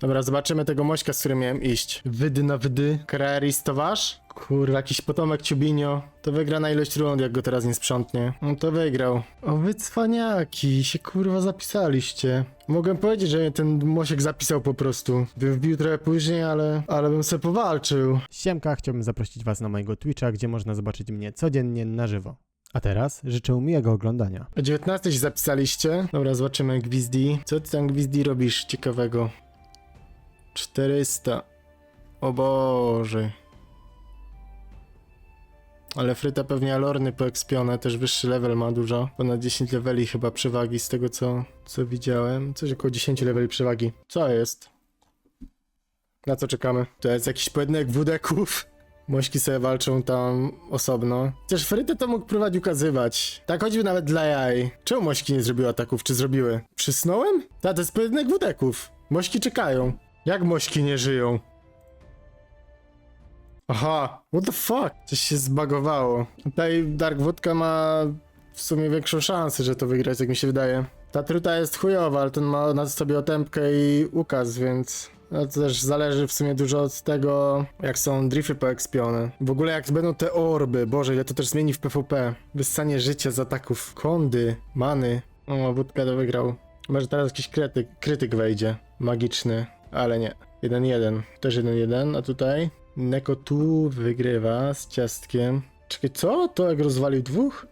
Dobra, zobaczymy tego mośka, z którym miałem iść. Wydy na wydy. Kreris to wasz? Kurwa, jakiś potomek Ciubinio. To wygra na ilość rund, jak go teraz nie sprzątnie. No to wygrał. O wy cwaniaki, się kurwa zapisaliście. Mogłem powiedzieć, że ten mosiek zapisał po prostu. Bym wbił trochę później, ale, ale bym sobie powalczył. Siemka, chciałbym zaprosić Was na mojego Twitcha, gdzie można zobaczyć mnie codziennie na żywo. A teraz życzę miłego oglądania. O 19 się zapisaliście. Dobra, zobaczymy Gwizdi. Co ty tam Gwizdi robisz ciekawego? 400. O Boże. Ale Fryta pewnie alorny poekspione, też wyższy level ma dużo. Ponad 10 leveli chyba przewagi z tego co, co widziałem. Coś około 10 leveli przewagi. Co jest? Na co czekamy? To jest jakiś pojedynek wudeków. Mośki sobie walczą tam osobno. Chociaż Frytę to mógł próbować ukazywać. Tak choćby nawet dla jaj. Czemu Mośki nie zrobiły ataków, czy zrobiły? Przysnąłem? Ta, to jest pojedynek wudeków. Mośki czekają. Jak Mośki nie żyją? Aha, what the fuck? Coś się zbagowało. Tutaj Dark Wodka ma w sumie większą szansę, że to wygrać, jak mi się wydaje. Ta truta jest chujowa, ale ten ma na sobie otępkę i ukaz, więc... No to też zależy w sumie dużo od tego, jak są drify poekspione. W ogóle jak będą te orby, boże, ile to też zmieni w PvP. Wyssanie życia z ataków, kondy, many. O, Wódka to wygrał. Może teraz jakiś krytyk, krytyk wejdzie. Magiczny, ale nie. 1-1. Też 1-1, a tutaj Neko tu wygrywa z ciastkiem. Czekaj, co? To jak rozwalił dwóch?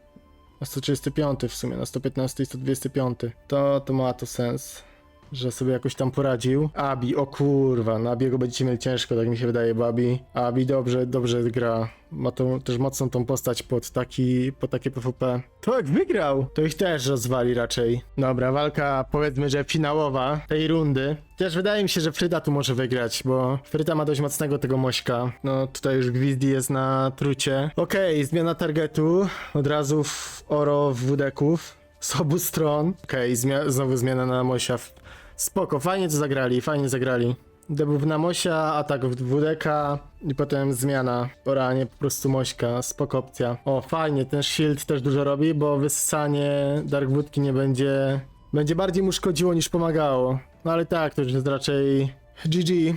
Na 135 w sumie, na 115 i 125. To, to ma to sens. Że sobie jakoś tam poradził. Abi, o kurwa, na Abiego będziecie mieli ciężko, tak mi się wydaje, bo Abi. Dobrze, dobrze gra. Ma tą, też mocną tą postać pod taki, pod takie PvP. To jak wygrał, to ich też rozwali raczej. Dobra, walka powiedzmy, że finałowa tej rundy. Też wydaje mi się, że Fryda tu może wygrać, bo Fryda ma dość mocnego tego mośka. No tutaj już Gwizdi jest na trucie. Okej, zmiana targetu. Od razu w oro w wudeków. Z obu stron. Okej, zmia- znowu zmiana na mosia. Spoko, fajnie to zagrali, fajnie zagrali. Debuff na Mosia, atak w dwudeka i potem zmiana. Pora, nie po prostu Mośka, spoko opcja. O, fajnie, ten shield też dużo robi, bo wyssanie Darkwoodki nie będzie... Będzie bardziej mu szkodziło niż pomagało. No ale tak, to już jest raczej GG.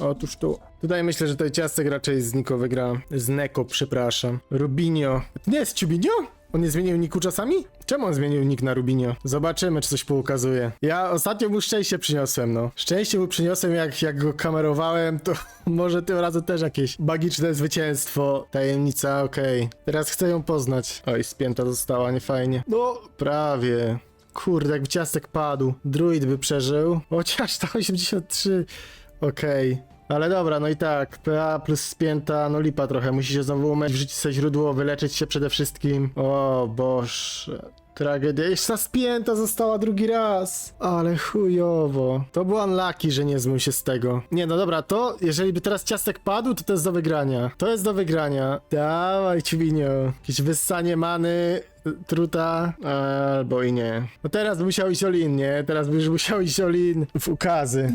Otóż tu. Tutaj myślę, że to ciastek raczej z Niko wygra. Z Neko, przepraszam. Rubinio. To nie jest Ciubinio? On nie zmienił niku czasami? Czemu on zmienił nick na Rubinio? Zobaczymy, czy coś poukazuje. Ja ostatnio mu szczęście przyniosłem, no. Szczęście mu przyniosłem, jak, jak go kamerowałem, to może tym razem też jakieś magiczne zwycięstwo. Tajemnica, okej. Teraz chcę ją poznać. Oj, spięta została, nie fajnie. No, prawie. Kurde, jakby ciastek padł. Druid by przeżył. Chociaż ta 83. Okej. Ale dobra, no i tak, PA plus spięta, no lipa trochę, musi się znowu umyć, wrzucić sobie źródło, wyleczyć się przede wszystkim. O boże, tragedia. Jeszcze ta spięta została drugi raz. Ale chujowo. To było unlucky, że nie zmył się z tego. Nie, no dobra, to jeżeli by teraz ciastek padł, to to jest do wygrania. To jest do wygrania. Dawaj, Ciubinio. Jakieś wyssanie many, truta, albo i nie. No teraz by musiał iść Olin, nie? Teraz by już musiał iść Olin w ukazy.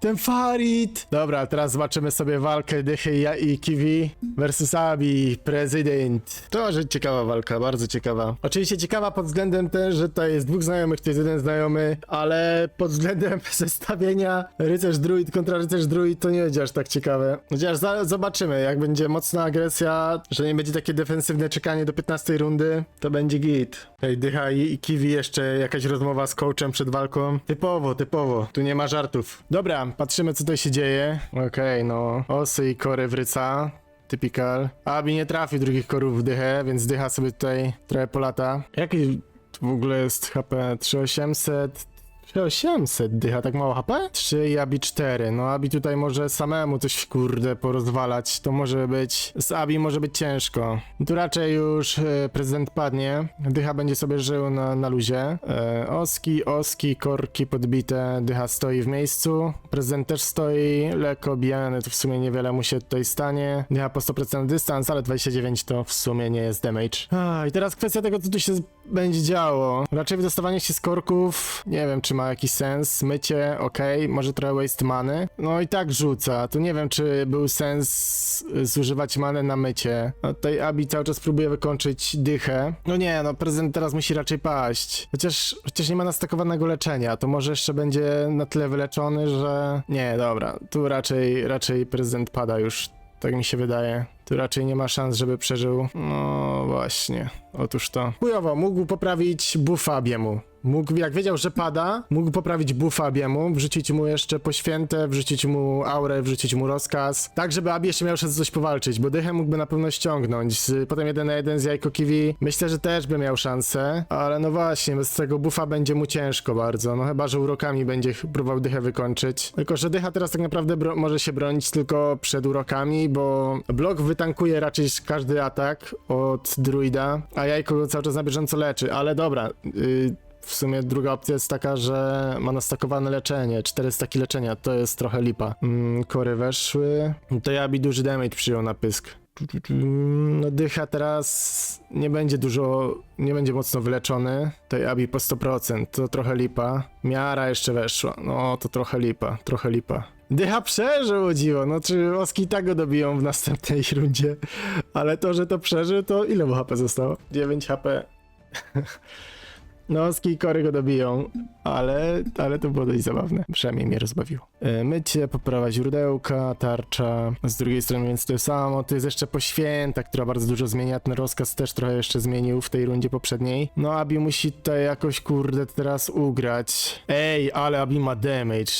Ten Farid! Dobra, teraz zobaczymy sobie walkę Dychy i, Kiwi versus Abi, prezydent. To może ciekawa walka, bardzo ciekawa. Oczywiście ciekawa pod względem też, że tutaj jest dwóch znajomych, to jest jeden znajomy, ale pod względem zestawienia rycerz druid kontra rycerz druid to nie będzie aż tak ciekawe. Chociaż za, zobaczymy, jak będzie mocna agresja, że nie będzie takie defensywne czekanie do 15 rundy, to będzie git. Hej, Dycha i, i Kiwi jeszcze jakaś rozmowa z coachem przed walką. Typowo, typowo, tu nie ma żartów. Dobra, patrzymy co tutaj się dzieje. Okej, no, osy i kory wryca. Typical. Abi nie trafi drugich korów w dychę, więc dycha sobie tutaj trochę polata. Jaki w ogóle jest HP? 3800? 3800 dycha, tak mało HP? 3 i Abi 4. No Abi tutaj może samemu coś kurde porozwalać. To może być. Z Abi może być ciężko. Tu raczej już e, prezydent padnie. Dycha będzie sobie żył na, na luzie. E, oski, oski, korki podbite. Dycha stoi w miejscu. Prezydent też stoi. Lekko bijany, to w sumie niewiele mu się tutaj stanie. Dycha po 100% dystans, ale 29 to w sumie nie jest damage. A, I teraz kwestia tego, co tu się będzie działo. Raczej wydostawanie się z korków. Nie wiem, czy ma jakiś sens. Mycie, okej, może trochę waste many. No i tak rzuca. Tu nie wiem, czy był sens zużywać manę na mycie. No tutaj Abi cały czas próbuje wykończyć dychę. No nie, no prezydent teraz musi raczej paść. Chociaż, chociaż nie ma nastakowanego leczenia, to może jeszcze będzie na tyle wyleczony, że... Nie, dobra, tu raczej, raczej prezydent pada już. Tak mi się wydaje. Tu raczej nie ma szans, żeby przeżył. No właśnie. Otóż to. Chujowo, mógł poprawić buffa Abiemu. Mógł, jak wiedział, że pada, mógł poprawić buffa Abiemu, wrzucić mu jeszcze poświętę, wrzucić mu aurę, wrzucić mu rozkaz. Tak, żeby Abi jeszcze miał szansę coś powalczyć, bo dychę mógłby na pewno ściągnąć. Z, potem jeden na jeden z Jajko Kiwi. Myślę, że też by miał szansę, ale no właśnie, bez tego buffa będzie mu ciężko bardzo. No chyba, że urokami będzie próbował dychę wykończyć. Tylko, że dycha teraz tak naprawdę może się bronić tylko przed urokami, bo blok wytankuje raczej każdy atak od druida, a jajko cały czas na bieżąco leczy. Ale dobra, yy, w sumie druga opcja jest taka, że ma nastakowane leczenie, 4 staki leczenia, to jest trochę lipa. Mm, kory weszły, to Jabi duży damage przyjął na pysk. No dycha teraz nie będzie dużo, nie będzie mocno wyleczony. To Abi po 100%, to trochę lipa. Miara jeszcze weszła, no to trochę lipa, trochę lipa. Dycha przeżył, o dziwo, no czy Oski i tak go dobiją w następnej rundzie, ale to, że to przeżył, to ile mu HP zostało? 9 HP. No, Oski i Kory go dobiją, ale, ale to było dość zabawne. Przynajmniej mnie rozbawiło. E, mycie, poprawa źródełka, tarcza. Z drugiej strony więc to samo. To jest jeszcze poświęta, która bardzo dużo zmienia. Ten rozkaz też trochę jeszcze zmienił w tej rundzie poprzedniej. No, Abi musi tutaj jakoś, kurde, teraz ugrać. Ej, ale Abi ma damage.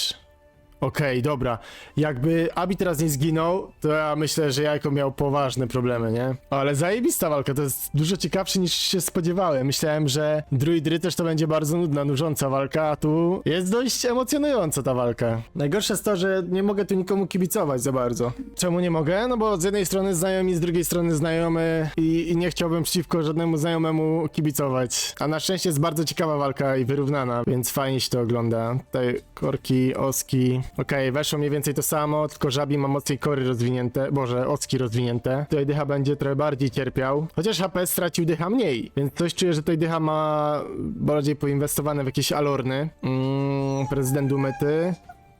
Okej, dobra. Jakby Abi teraz nie zginął, to ja myślę, że Jajko miał poważne problemy, nie? Ale zajebista walka, to jest dużo ciekawsze niż się spodziewałem. Myślałem, że druidry też to będzie bardzo nudna, nużąca walka, a tu jest dość emocjonująca ta walka. Najgorsze jest to, że nie mogę tu nikomu kibicować za bardzo. Czemu nie mogę? No bo z jednej strony znajomi, z drugiej strony znajomy i, i nie chciałbym przeciwko żadnemu znajomemu kibicować. A na szczęście jest bardzo ciekawa walka i wyrównana, więc fajnie się to ogląda. Tutaj korki, oski. Okej, weszło mniej więcej to samo, tylko żabi ma mocniej kory rozwinięte, boże, oski rozwinięte. Tutaj dycha będzie trochę bardziej cierpiał. Chociaż HP stracił dycha mniej, więc coś czuję, że tutaj dycha ma bardziej poinwestowane w jakieś alorny. Mm, prezydent umyty.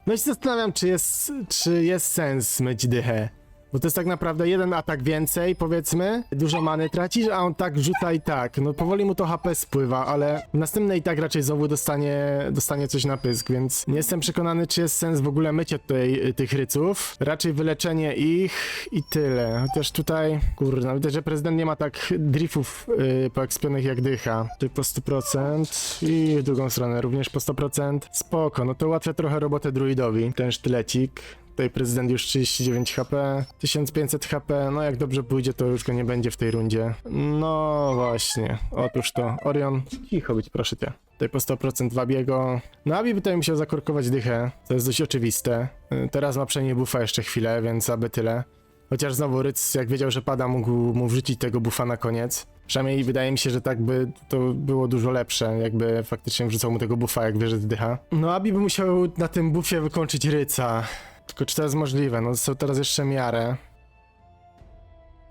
No i się zastanawiam, czy jest, czy jest sens myć dychę. Bo to jest tak naprawdę jeden atak więcej, powiedzmy. Dużo many tracisz, a on tak rzuca i tak. No powoli mu to HP spływa, ale następny i tak raczej znowu dostanie, dostanie coś na pysk, więc nie jestem przekonany, czy jest sens w ogóle mycie tutaj tych ryców. Raczej wyleczenie ich i tyle. Chociaż tutaj, kurna, widać, że prezydent nie ma tak driftów yy, poekspionych jak dycha. Tutaj po 100% i w drugą stronę również po 100%. Spoko, no to ułatwia trochę robotę druidowi, ten sztylecik. Tutaj prezydent już 39 HP, 1500 HP, no jak dobrze pójdzie, to już go nie będzie w tej rundzie. No właśnie, otóż to. Orion, cicho być proszę cię. Tutaj po 100% Wabiego. No Abi by tutaj musiał zakorkować dychę, to jest dość oczywiste. Y, Teraz ma przynajmniej buffa jeszcze chwilę, więc aby tyle. Chociaż znowu Ryc, jak wiedział, że pada, mógł mu wrzucić tego buffa na koniec. Przynajmniej wydaje mi się, że tak by to było dużo lepsze, jakby faktycznie wrzucał mu tego buffa, jak wie, że zdycha. No Abi by musiał na tym buffie wykończyć Ryca. Tylko czy to jest możliwe? No są teraz jeszcze miarę.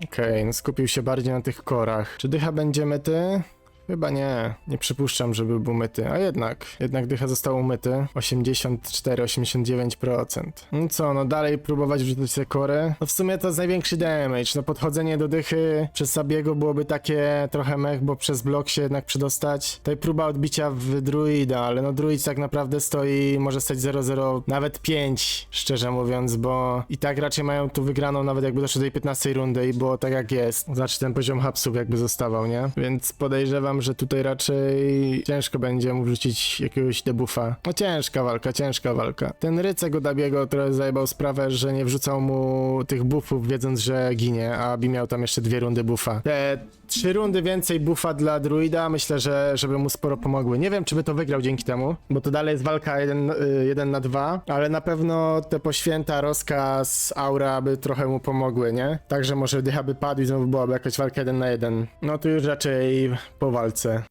Okej, no skupił się bardziej na tych korach. Czy dycha będzie myty? Chyba nie. Nie przypuszczam, żeby był myty. A jednak. Jednak dycha został umyty. 84-89%. No co, no dalej próbować wrzucać te kory? No w sumie to jest największy damage. No podchodzenie do dychy przez Sabiego byłoby takie trochę mech, bo przez blok się jednak przedostać. Tutaj próba odbicia w druida, ale no druid tak naprawdę stoi, może stać 0-0, nawet 5, szczerze mówiąc, bo i tak raczej mają tu wygraną, nawet jakby doszło do tej 15 rundy i było tak jak jest. Znaczy ten poziom hapsów jakby zostawał, nie? Więc podejrzewam, że tutaj raczej ciężko będzie mu wrzucić jakiegoś debuffa. No ciężka walka, ciężka walka. Ten rycek od Abiego trochę zajebał sprawę, że nie wrzucał mu tych buffów, wiedząc, że ginie, a Abi miał tam jeszcze dwie rundy buffa. Te trzy rundy więcej buffa dla druida, myślę, że żeby mu sporo pomogły. Nie wiem, czy by to wygrał dzięki temu, bo to dalej jest walka jeden, y, jeden na dwa, ale na pewno te poświęta, rozkaz, aura by trochę mu pomogły, nie? Także może dycha by padł i znowu byłaby jakaś walka jeden na jeden. No to już raczej po walce.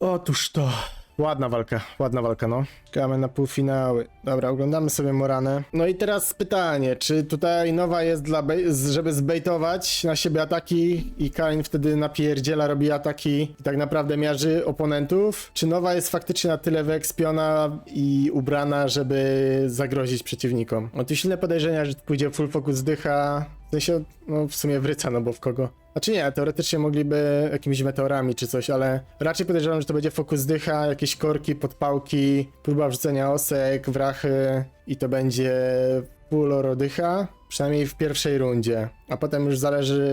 Otóż to. Ładna walka, ładna walka, no. Czekamy na półfinały. Dobra, oglądamy sobie Moranę. No i teraz pytanie, czy tutaj nowa jest dla, żeby zbejtować na siebie ataki i Kain wtedy napierdziela, robi ataki i tak naprawdę miarzy oponentów? Czy nowa jest faktycznie na tyle wyekspiona i ubrana, żeby zagrozić przeciwnikom? Mam tu silne podejrzenia, że pójdzie full focus dycha, w sensie, no w sumie wryca, no bo w kogo? Znaczy nie, teoretycznie mogliby jakimiś meteorami czy coś, ale raczej podejrzewam, że to będzie fokus dycha, jakieś korki, podpałki, próba wrzucenia osek, wrachy i to będzie full oro dycha, przynajmniej w pierwszej rundzie, a potem już zależy,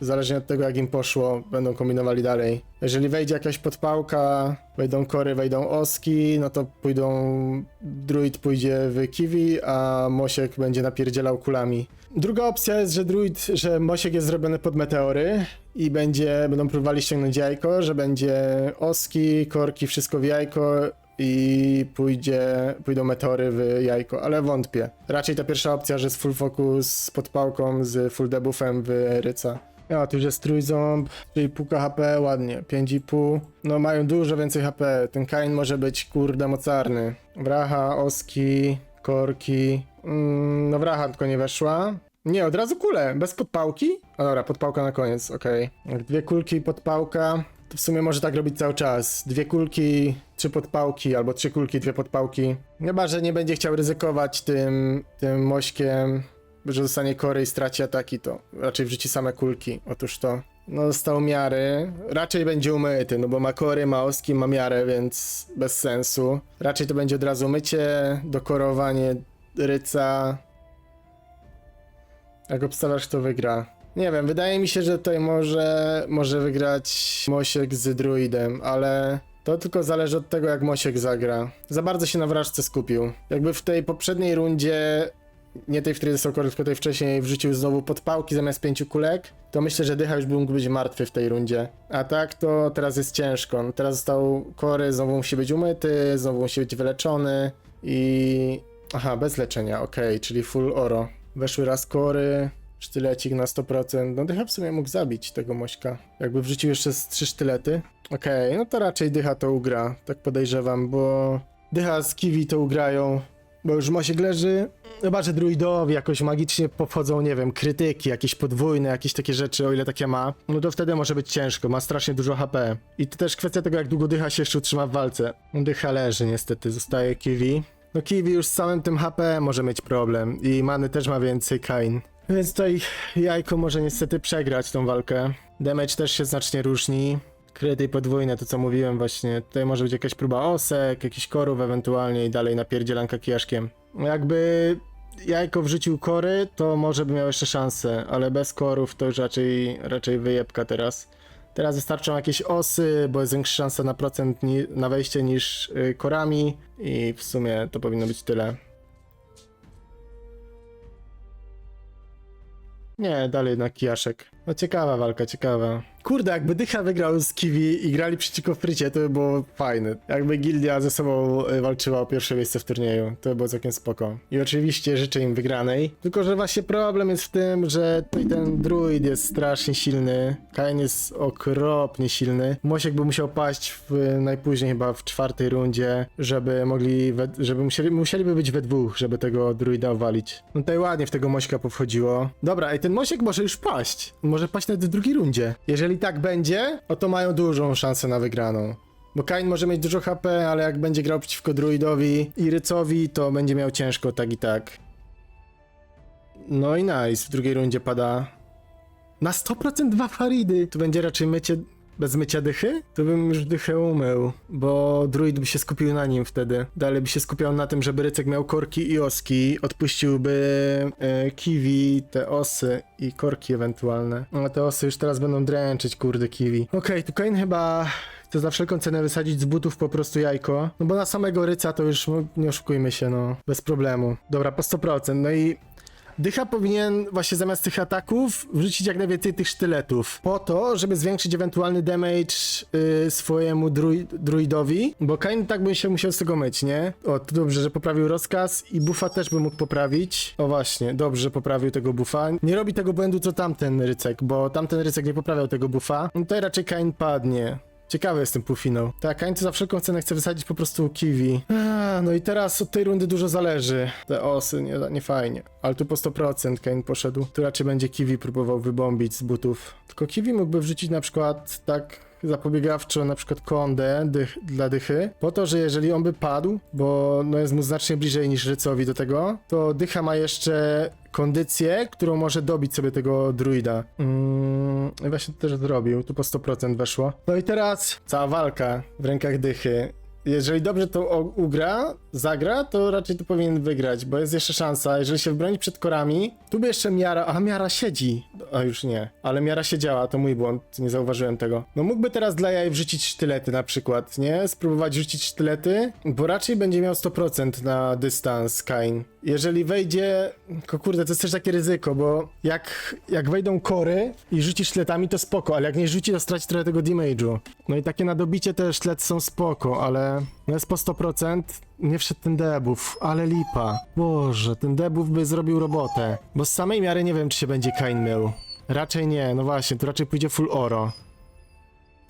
zależnie od tego jak im poszło, będą kombinowali dalej. Jeżeli wejdzie jakaś podpałka, wejdą kory, wejdą oski, no to pójdą, druid pójdzie w kiwi, a Mosiek będzie napierdzielał kulami. Druga opcja jest, że druid, że Mosiek jest zrobiony pod meteory i będzie, będą próbowali ściągnąć jajko, że będzie oski, korki, wszystko w jajko i pójdzie, pójdą meteory w jajko, ale wątpię. Raczej ta pierwsza opcja, że jest full focus z podpałką, z full debuffem w ryca. Ja, tu już jest trójząb, 3,5 HP, ładnie, 5,5. No mają dużo więcej HP, ten Kain może być kurde mocarny. Wracha, oski, korki. Mm, no wracha tylko nie weszła. Nie, od razu kule, bez podpałki? A dobra, podpałka na koniec, okej. Jak dwie kulki i podpałka, w sumie może tak robić cały czas. Dwie kulki, trzy podpałki, albo trzy kulki, dwie podpałki. Chyba, że nie będzie chciał ryzykować tym, tym mośkiem, że dostanie kory i straci ataki, to raczej wrzuci same kulki. Otóż to. No, dostał miary. Raczej będzie umyty, no bo ma kory, ma oski, ma miarę, więc bez sensu. Raczej to będzie od razu mycie, dokorowanie ryca. Jak obstawiasz, kto wygra? Nie wiem, wydaje mi się, że tutaj może, może wygrać Mosiek z druidem, ale to tylko zależy od tego, jak Mosiek zagra. Za bardzo się na wrażce skupił. Jakby w tej poprzedniej rundzie, nie tej, w której został kory, tylko tej wcześniej, wrzucił znowu podpałki zamiast pięciu kulek, to myślę, że Dycha już mógł być martwy w tej rundzie. A tak, to teraz jest ciężko. No, teraz został kory, znowu musi być umyty, znowu musi być wyleczony i... Aha, bez leczenia, okej, czyli full oro. Weszły raz kory, sztylecik na 100%. No Dycha w sumie mógł zabić tego mośka. Jakby wrzucił jeszcze z trzy sztylety. Okej, no to raczej Dycha to ugra, tak podejrzewam, bo Dycha z Kiwi to ugrają, bo już Mosiek leży. Chyba, że druidowi jakoś magicznie powchodzą, nie wiem, krytyki, jakieś podwójne, jakieś takie rzeczy, o ile takie ma, no to wtedy może być ciężko, ma strasznie dużo HP. I to też kwestia tego, jak długo Dycha się jeszcze utrzyma w walce. Dycha leży niestety, zostaje Kiwi. No Kiwi już z samym tym HP może mieć problem i many też ma więcej Kain. Więc tutaj jajko może niestety przegrać tą walkę. Damage też się znacznie różni. Kryty podwójne, to co mówiłem właśnie. Tutaj może być jakaś próba osek, jakiś korów ewentualnie i dalej napierdzielanka kijaszkiem. Jakby jajko wrzucił kory, to może by miał jeszcze szansę, ale bez korów to już raczej, raczej wyjebka teraz. Teraz wystarczą jakieś osy, bo jest większa szansa na procent na wejście niż y, korami i w sumie to powinno być tyle. Nie, dalej na kijaszek. No ciekawa walka, ciekawa. Kurde, jakby Dycha wygrał z Kiwi i grali przeciwko Frycie, to by było fajne. Jakby Gildia ze sobą y, walczyła o pierwsze miejsce w turnieju, to by było całkiem spoko. I oczywiście życzę im wygranej. Tylko, że właśnie problem jest w tym, że ten druid jest strasznie silny. Kain jest okropnie silny. Mosiek by musiał paść w, najpóźniej chyba w czwartej rundzie, żeby mogli, we, żeby musieli, musieliby być we dwóch, żeby tego druida owalić. No tutaj ładnie w tego Mośka powchodziło. Dobra, i ten Mosiek może już paść. Może paść nawet w drugiej rundzie. Jeżeli tak będzie, no to mają dużą szansę na wygraną. Bo Kain może mieć dużo HP, ale jak będzie grał przeciwko druidowi i rycowi, to będzie miał ciężko tak i tak. No i nice, w drugiej rundzie pada na 100% dwa Faridy. Tu będzie raczej mycie bez mycia dychy? To bym już dychę umył, bo druid by się skupił na nim wtedy. Dalej by się skupiał na tym, żeby rycek miał korki i oski, odpuściłby e, kiwi, te osy i korki ewentualne. No te osy już teraz będą dręczyć, kurde kiwi. Okej, tu Kain chyba chce za wszelką cenę wysadzić z butów po prostu jajko. No bo na samego ryca to już, no, nie oszukujmy się, no, bez problemu. Dobra, po 100%. No i Dycha powinien właśnie zamiast tych ataków wrzucić jak najwięcej tych sztyletów. Po to, żeby zwiększyć ewentualny damage y, swojemu drui druidowi, bo Kain tak by się musiał z tego myć, nie? O, to dobrze, że poprawił rozkaz i buffa też by mógł poprawić. O właśnie, dobrze, że poprawił tego buffa. Nie robi tego błędu co tamten rycek, bo tamten rycek nie poprawiał tego buffa. No tutaj raczej Kain padnie. Ciekawy jestem półfinał. Tak, Kańcy za wszelką cenę chce wysadzić po prostu kiwi. No i teraz od tej rundy dużo zależy. Te osy, nie, nie fajnie. Ale tu po 100% Kane poszedł. Tu raczej będzie kiwi próbował wybombić z butów. Tylko kiwi mógłby wrzucić na przykład tak zapobiegawczo na przykład kondę dych, dla dychy, po to, że jeżeli on by padł, bo no jest mu znacznie bliżej niż rycowi do tego, to dycha ma jeszcze kondycję, którą może dobić sobie tego druida. Mm, właśnie to też zrobił, tu po 100% weszło. No i teraz cała walka w rękach dychy. Jeżeli dobrze to ugra, zagra, to raczej to powinien wygrać, bo jest jeszcze szansa. Jeżeli się broni przed korami, tu by jeszcze miara. A miara siedzi. A już nie. Ale miara siedziała, to mój błąd, nie zauważyłem tego. No mógłby teraz dla jaj wrzucić sztylety na przykład, nie? Spróbować rzucić sztylety, bo raczej będzie miał 100% na dystans Kain. Jeżeli wejdzie. Tylko kurde, to jest też takie ryzyko, bo jak, jak wejdą kory i rzuci sztyletami, to spoko, ale jak nie rzuci, to straci trochę tego damage'u. No i takie na dobicie te sztylety są spoko, ale jest po 100%. Nie wszedł ten debuff, ale lipa. Boże, ten debuff by zrobił robotę. Bo z samej miary nie wiem, czy się będzie Kain mył. Raczej nie, no właśnie, tu raczej pójdzie full oro.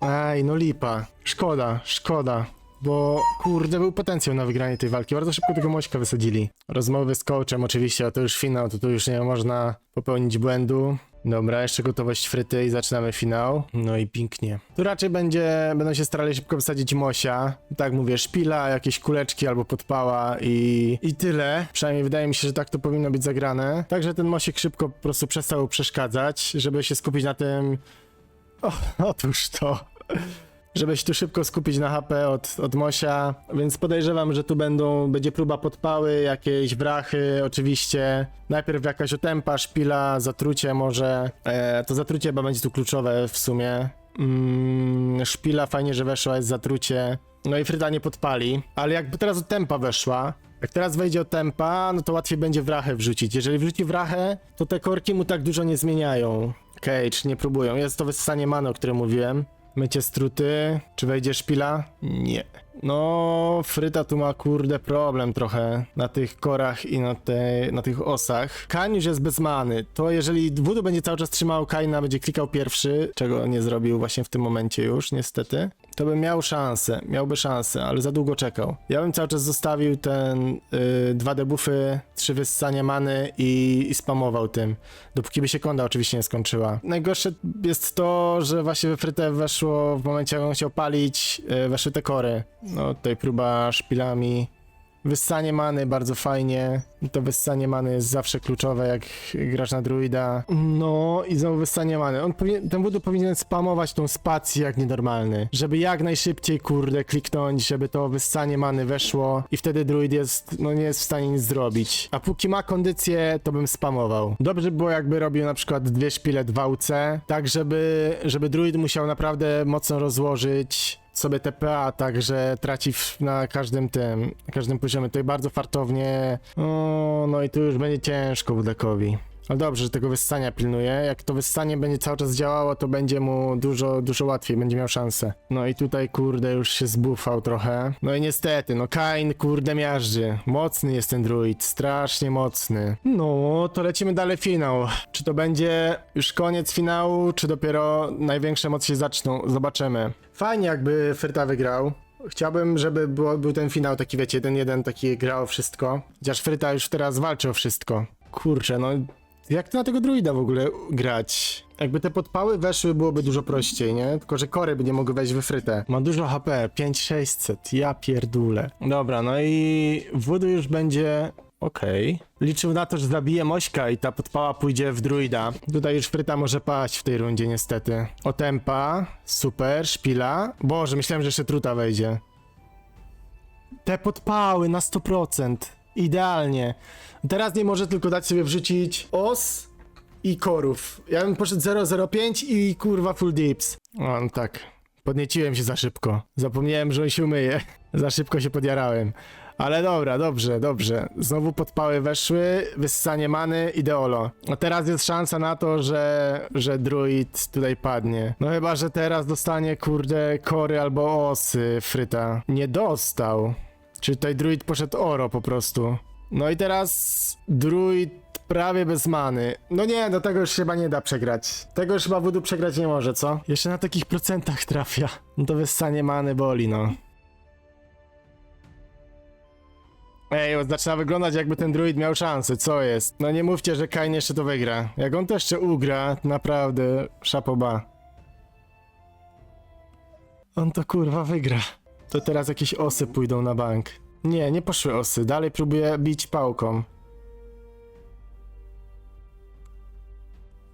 Ej, no lipa. Szkoda, szkoda. Bo kurde, był potencjał na wygranie tej walki. Bardzo szybko tego Mośka wysadzili. Rozmowy z coachem oczywiście, a to już finał, to tu już nie można popełnić błędu. Dobra, jeszcze gotowość fryty i zaczynamy finał. No i pięknie. Tu raczej będzie, będą się starali szybko wysadzić Mosia. Tak mówię, szpila, jakieś kuleczki albo podpała i, i tyle. Przynajmniej wydaje mi się, że tak to powinno być zagrane. Także ten Mosiek szybko po prostu przestał przeszkadzać, żeby się skupić na tym... O, otóż to żeby się tu szybko skupić na HP od, od Mosia, więc podejrzewam, że tu będą, będzie próba podpały, jakieś wrachy, oczywiście. Najpierw jakaś otempa, szpila, zatrucie może. E, to zatrucie chyba będzie tu kluczowe w sumie. Mm, szpila fajnie, że weszła, jest zatrucie. No i Fryta nie podpali, ale jakby teraz od tempa weszła, jak teraz wejdzie od tempa, no to łatwiej będzie wrachę wrzucić. Jeżeli wrzuci wrachę, to te korki mu tak dużo nie zmieniają. Cage, nie próbują. Jest to wyssanie many, o którym mówiłem. Mycie struty. Czy wejdzie szpila? Nie. No, Fryta tu ma kurde problem trochę na tych korach i na, te, na tych osach. Kain już jest bez many. To jeżeli Voodoo będzie cały czas trzymał Kaina, będzie klikał pierwszy, czego nie zrobił właśnie w tym momencie już, niestety, to by miał szansę, miałby szansę, ale za długo czekał. Ja bym cały czas zostawił ten y, dwa debuffy, trzy wyssania many i, i spamował tym, dopóki by się konda oczywiście nie skończyła. Najgorsze jest to, że właśnie we frytę weszło w momencie, jak on chciał palić, y, weszły te kory. No tutaj próba szpilami. Wyssanie many bardzo fajnie. To wyssanie many jest zawsze kluczowe, jak grasz na druida. No i znowu wyssanie many. On ten Voodoo powinien spamować tą spację jak nienormalny. Żeby jak najszybciej, kurde, kliknąć, żeby to wyssanie many weszło i wtedy druid jest, no nie jest w stanie nic zrobić. A póki ma kondycję, to bym spamował. Dobrze by było jakby robił na przykład dwie szpile 2UC, tak żeby, żeby druid musiał naprawdę mocno rozłożyć sobie TPA, tak, że traci w, na każdym tym, każdym poziomie. Tutaj bardzo fartownie. O, no i tu już będzie ciężko Wudekowi. Ale dobrze, że tego wyssania pilnuje. Jak to wyssanie będzie cały czas działało, to będzie mu dużo, dużo łatwiej, będzie miał szansę. No i tutaj, kurde, już się zbufał trochę. No i niestety, no Kain, kurde, miażdży. Mocny jest ten druid, strasznie mocny. No, to lecimy dalej finał. Czy to będzie już koniec finału, czy dopiero największe emocje się zaczną? Zobaczymy. Fajnie, jakby Fryta wygrał. Chciałbym, żeby było, był ten finał taki, wiecie, jeden jeden taki grał o wszystko. Chociaż Fryta już teraz walczy o wszystko. Kurczę, no jak to na tego druida w ogóle grać? Jakby te podpały weszły, byłoby dużo prościej, nie? Tylko, że kory by nie mogły wejść we frytę. Ma dużo HP, 5600, ja pierdulę. Dobra, no i Voodoo już będzie... Okej. Liczył na to, że zabije Mośka i ta podpała pójdzie w druida. Tutaj już fryta może paść w tej rundzie, niestety. Otempa, super, szpila. Boże, myślałem, że jeszcze truta wejdzie. Te podpały na 100%. Idealnie. Teraz nie może tylko dać sobie wrzucić os i korów. Ja bym poszedł 005 i kurwa full dips. O, no tak. Podnieciłem się za szybko. Zapomniałem, że on się umyje. Za szybko się podjarałem. Ale dobra, dobrze, dobrze. Znowu podpały weszły, wyssanie many, ideolo. A teraz jest szansa na to, że, że druid tutaj padnie. No chyba, że teraz dostanie, kurde, kory albo osy fryta. Nie dostał. Czy tutaj druid poszedł oro po prostu. No i teraz druid prawie bez many. No nie, no tego już chyba nie da przegrać. Tego już chyba Voodoo przegrać nie może, co? Jeszcze na takich procentach trafia. No to wyssanie many boli, no. Ej, zaczyna wyglądać jakby ten druid miał szansę, co jest? No nie mówcie, że Kain jeszcze to wygra. Jak on to jeszcze ugra, naprawdę szapoba. On to kurwa wygra. To teraz jakieś osy pójdą na bank. Nie, nie poszły osy, dalej próbuję bić pałką.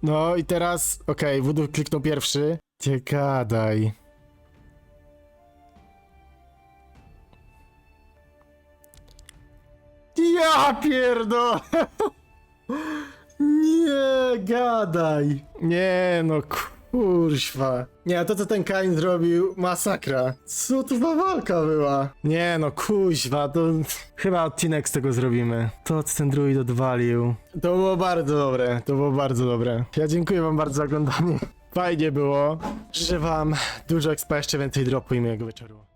No i teraz, okej, okay, kliknął pierwszy. Nie gadaj. Ja pierdolę! Nie gadaj! Nie no, kurwa. Nie, to co ten Kain zrobił, masakra. Co to za walka była? Nie no, kuźwa, to chyba odcinek z tego zrobimy. To co ten druid odwalił. To było bardzo dobre, to było bardzo dobre. Ja dziękuję wam bardzo za oglądanie. Fajnie było. Życzę wam dużo expa, jeszcze więcej dropu i miłego wieczoru.